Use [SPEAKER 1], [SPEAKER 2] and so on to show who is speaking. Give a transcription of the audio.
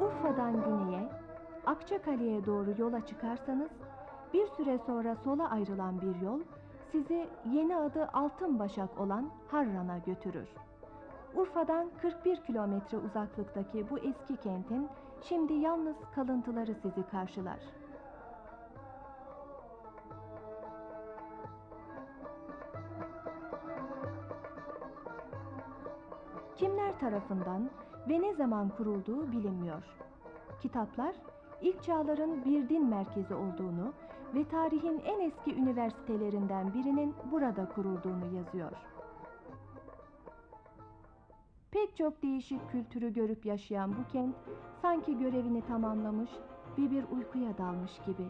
[SPEAKER 1] Urfa'dan güneye, Akçakale'ye doğru yola çıkarsanız, bir süre sonra sola ayrılan bir yol sizi yeni adı Altınbaşak olan Harran'a götürür. Urfa'dan 41 kilometre uzaklıktaki bu eski kentin şimdi yalnız kalıntıları sizi karşılar. Kimler tarafından ve ne zaman kurulduğu bilinmiyor. Kitaplar ilk çağların bir din merkezi olduğunu ve tarihin en eski üniversitelerinden birinin burada kurulduğunu yazıyor. Pek çok değişik kültürü görüp yaşayan bu kent sanki görevini tamamlamış ve bir uykuya dalmış gibi.